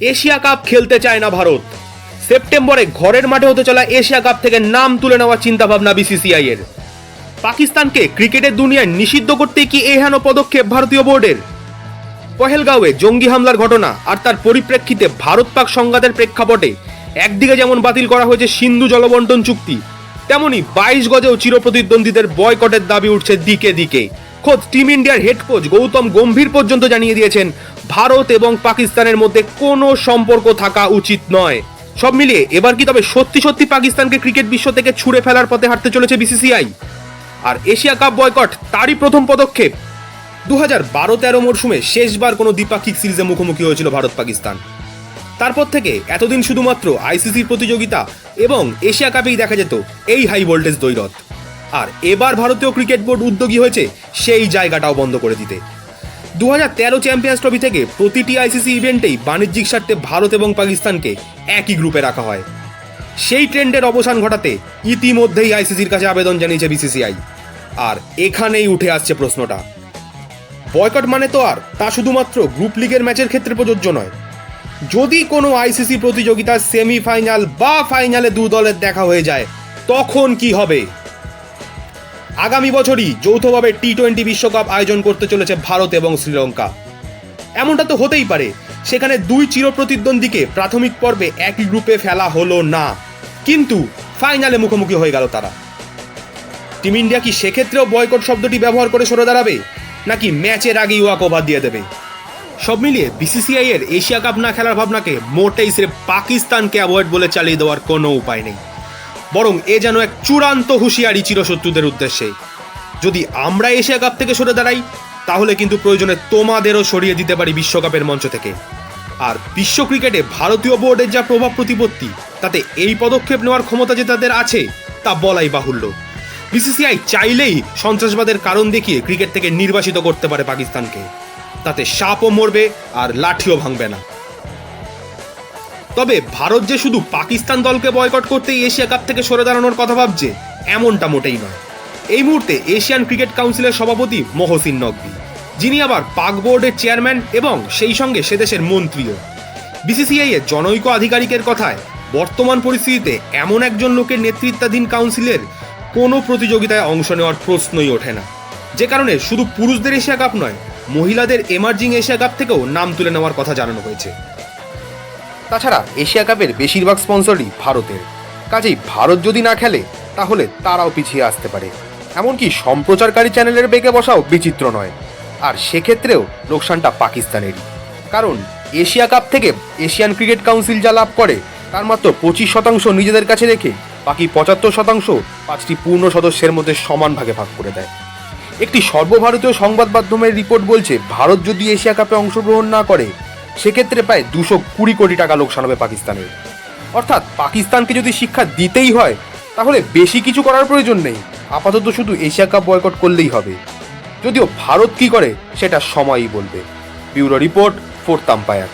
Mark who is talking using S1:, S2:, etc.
S1: Asia cup খেলতে চায় না ভারত। সেপ্টেম্বরে ঘরের মাঠে হতে চলা এশিয়া কাপ থেকে নাম তুলে নেওয়ার চিন্তাভাবনা বিসিসিআই এর। পাকিস্তানকে ক্রিকেটের দুনিয়ায় নিষিদ্ধ করতে কি এহেন পদক্ষেপ ভারতীয় বোর্ডের? পহেলগাঁওয়ে জঙ্গি হামলার ঘটনা আর তার পরিপ্রেক্ষিতে ভারত পাক সংঘাতের প্রেক্ষাপটে একদিকে যেমন বাতিল করা হয়েছে সিন্ধু জলবন্টন চুক্তি, তেমনি বাইশ গজেও চিরপ্রতিদ্বন্দ্বীদের বয়কটের দাবি উঠছে দিকে দিকে। খোদ টিম ইন্ডিয়ার হেড কোচ গৌতম গম্ভীর পর্যন্ত জানিয়ে দিয়েছেন, ভারত এবং পাকিস্তানের মধ্যে কোনো সম্পর্ক থাকা উচিত নয়। সব মিলিয়ে এবার কি তবে সত্যি সত্যি পাকিস্তানকে ক্রিকেট বিশ্ব থেকে ছুড়ে ফেলার পথে হাঁটতে চলেছে বিসিসিআই আর এশিয়া কাপ বয়কট তারই প্রথম পদক্ষেপ। দু হাজার বারো তেরো মরশুমে শেষবার কোনো দ্বিপাক্ষিক সিরিজে মুখোমুখি হয়েছিল ভারত পাকিস্তান তারপর থেকে এতদিন শুধুমাত্র আইসিসির প্রতিযোগিতা এবং এশিয়া কাপেই দেখা যেত এই হাই ভোল্টেজ দৈরথ। আর এবার ভারতীয় ক্রিকেট বোর্ড উদ্যোগী হয়েছে সেই জায়গাটাও বন্ধ করে দিতে। দু হাজার তেরো চ্যাম্পিয়ন্স ট্রফি থেকে প্রতিটি আইসিসি ইভেন্টেই বাণিজ্যিক স্বার্থে ভারত এবং পাকিস্তানকে একই গ্রুপে রাখা হয়। সেই ট্রেন্ডের অবসান ঘটাতে ইতিমধ্যেই আইসিসির কাছে আবেদন জানিয়েছে বিসিসিআই আর এখানেই উঠে আসছে প্রশ্নটা। বয়কট মানে তো আর, তা শুধুমাত্র গ্রুপ লিগের ম্যাচের ক্ষেত্রে প্রযোজ্য নয়। যদি কোনো আইসিসি প্রতিযোগিতার সেমিফাইনাল বা ফাইনালে দু দলের দেখা হয়ে যায়, তখন কি হবে? আগামী বছরই যৌথভাবে টি টোয়েন্টি বিশ্বকাপ আয়োজন করতে চলেছে ভারত এবং শ্রীলঙ্কা। এমনটা তো হতেই পারে, সেখানে দুই চিরপ্রতিদ্বন্দ্বীকে প্রাথমিক পর্বে একই গ্রুপে ফেলা হলো না। কিন্তু ফাইনালে মুখোমুখি হয়ে গেল তারা। টিম ইন্ডিয়া কি সেক্ষেত্রেও বয়কট শব্দটি ব্যবহার করে সরে দাঁড়াবে, নাকি ম্যাচের আগেই ওয়াক ওভার দিয়ে দেবে? সব মিলিয়ে বিসিসিআই এর এশিয়া কাপ না খেলার ভাবনাকে মোটেই সে পাকিস্তানকে অ্যাভয়েড বলে চালিয়ে দেওয়ার কোনো উপায় নেই। বরং এ যেন এক চূড়ান্ত হুঁশিয়ারি চিরশত্রুদের উদ্দেশ্যে। যদি আমরা এশিয়া কাপ থেকে সরে দাঁড়াই, তাহলে কিন্তু প্রয়োজনে তোমাদেরও সরিয়ে দিতে পারি বিশ্বকাপের মঞ্চ থেকে। আর বিশ্ব ক্রিকেটে ভারতীয় বোর্ডের যা প্রভাব প্রতিপত্তি, তাতে এই পদক্ষেপ নেওয়ার ক্ষমতা যে তাদের আছে, তা বলাই বাহুল্য। বিসিসিআই চাইলেই সন্ত্রাসবাদের কারণ দেখিয়ে ক্রিকেট থেকে নির্বাসিত করতে পারে পাকিস্তানকে। তাতে সাপও মরবে আর লাঠিও ভাঙবে না। তবে ভারত যে শুধু পাকিস্তান দলকে বয়কট করতেই এশিয়া কাপ থেকে সরে দাঁড়ানোর কথা ভাবছে, এমনটা মোটেই নয়। এই মুহূর্তে এশিয়ান ক্রিকেট কাউন্সিলের সভাপতি মহসিন নকভি, যিনি আবার পাক বোর্ডের চেয়ারম্যান এবং সেই সঙ্গে সে দেশের মন্ত্রীও। বিসিসিআই এর জনৈক আধিকারিকের কথায়, বর্তমান পরিস্থিতিতে এমন একজন লোকের নেতৃত্বাধীন কাউন্সিলের কোনো প্রতিযোগিতায় অংশ নেওয়ার প্রশ্নই ওঠে না। যে কারণে শুধু পুরুষদের এশিয়া কাপ নয়, মহিলাদের এমার্জিং এশিয়া কাপ থেকেও নাম তুলে নেওয়ার কথা জানানো হয়েছে। তাছাড়া এশিয়া কাপের বেশিরভাগ স্পন্সরই ভারতের। কাজেই ভারত যদি না খেলে, তাহলে তারাও পিছিয়ে আসতে পারে। এমনকি সম্প্রচারকারী চ্যানেলের বেগে বসাও বিচিত্র নয়। আর সেক্ষেত্রেও লোকসানটা পাকিস্তানেরই। কারণ এশিয়া কাপ থেকে এশিয়ান ক্রিকেট কাউন্সিল যা লাভ করে, তার মাত্র পঁচিশ শতাংশ নিজেদের কাছে রেখে, বাকি পঁচাত্তর শতাংশ পাঁচটি পূর্ণ সদস্যের মধ্যে সমান ভাগে ভাগ করে দেয়। একটি সর্বভারতীয় সংবাদ মাধ্যমের রিপোর্ট বলছে, ভারত যদি এশিয়া কাপে অংশগ্রহণ না করে সেক্ষেত্রে প্রায় দুশো কুড়ি কোটি টাকা লোকসান হবে পাকিস্তানের। অর্থাৎ পাকিস্তানকে যদি শিক্ষা দিতেই হয়, তাহলে বেশি কিছু করার প্রয়োজন নেই। আপাতত শুধু এশিয়া কাপ বয়কট করলেই হবে। যদিও ভারত কি করে, সেটা সময়ই বলবে। Bureau report, fourth umpire.